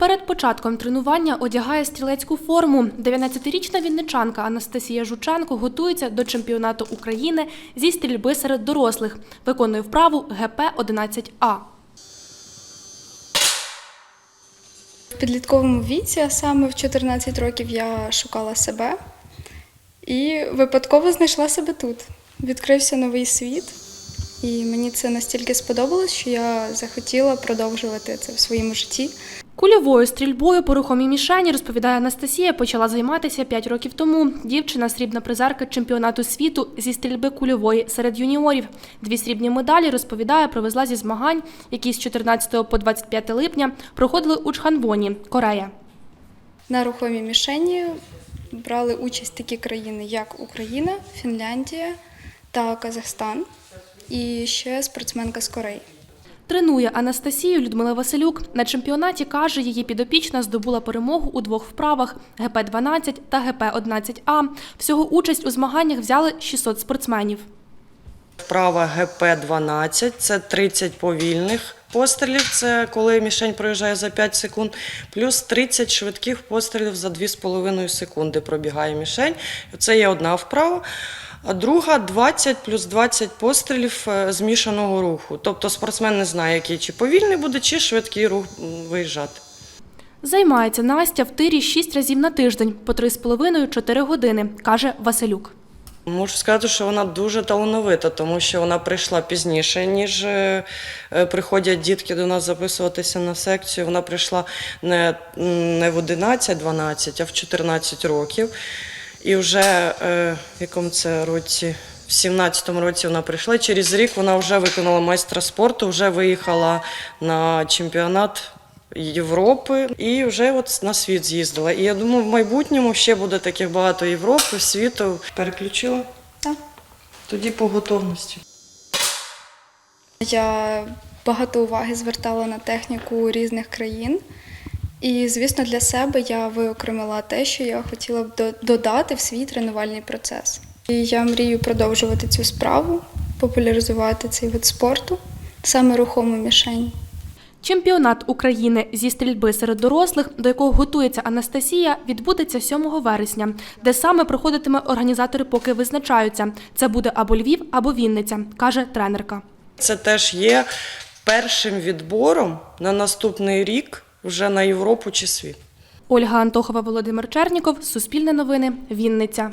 Перед початком тренування одягає стрілецьку форму. 19-річна вінничанка Анастасія Жученко готується до чемпіонату України зі стрільби серед дорослих. Виконує вправу ГП-11А. В підлітковому віці, а саме в 14 років, я шукала себе і випадково знайшла себе тут. Відкрився новий світ, і мені це настільки сподобалось, що я захотіла продовжувати це в своєму житті. Кульовою стрільбою по рухомій мішені, розповідає Анастасія, почала займатися 5 років тому. Дівчина – срібна призерка чемпіонату світу зі стрільби кульової серед юніорів. Дві срібні медалі, розповідає, привезла зі змагань, які з 14 по 25 липня проходили у Чханвоні, Корея. На рухомій мішені брали участь такі країни, як Україна, Фінляндія та Казахстан, і ще спортсменка з Кореї. Тренує Анастасію Людмила Василюк. На чемпіонаті, каже, її підопічна здобула перемогу у двох вправах – ГП-12 та ГП-11А. Всього участь у змаганнях взяли 600 спортсменів. Вправа ГП-12 – це 30 повільних пострілів, це коли мішень проїжджає за 5 секунд, плюс 30 швидких пострілів за 2,5 секунди пробігає мішень. Це є одна вправа. А друга 20 плюс 20 пострілів е, змішаного руху. Тобто спортсмен не знає, який чи повільний буде, чи швидкий рух виїжджати. Займається Настя в тирі 6 разів на тиждень, по 3,5-4 години, каже Василюк. Можу сказати, що вона дуже талановита, тому що вона прийшла пізніше, ніж е, е, приходять дітки до нас записуватися на секцію. Вона прийшла не, не в 11-12, а в 14 років. І вже е, в якому це році? В 17-му році вона прийшла. Через рік вона вже виконала майстра спорту, вже виїхала на чемпіонат Європи і вже от на світ з'їздила. І я думаю, в майбутньому ще буде таких багато Європи, світу. Переключила Так. тоді по готовності. Я багато уваги звертала на техніку різних країн. І, звісно, для себе я виокремила те, що я хотіла б додати в свій тренувальний процес. І я мрію продовжувати цю справу, популяризувати цей вид спорту, саме рухому мішень. Чемпіонат України зі стрільби серед дорослих, до якого готується Анастасія, відбудеться 7 вересня, де саме проходитиме організатори поки визначаються. Це буде або Львів, або Вінниця, каже тренерка. Це теж є першим відбором на наступний рік вже на Європу чи світ. Ольга Антохова, Володимир Черніков, Суспільне новини, Вінниця.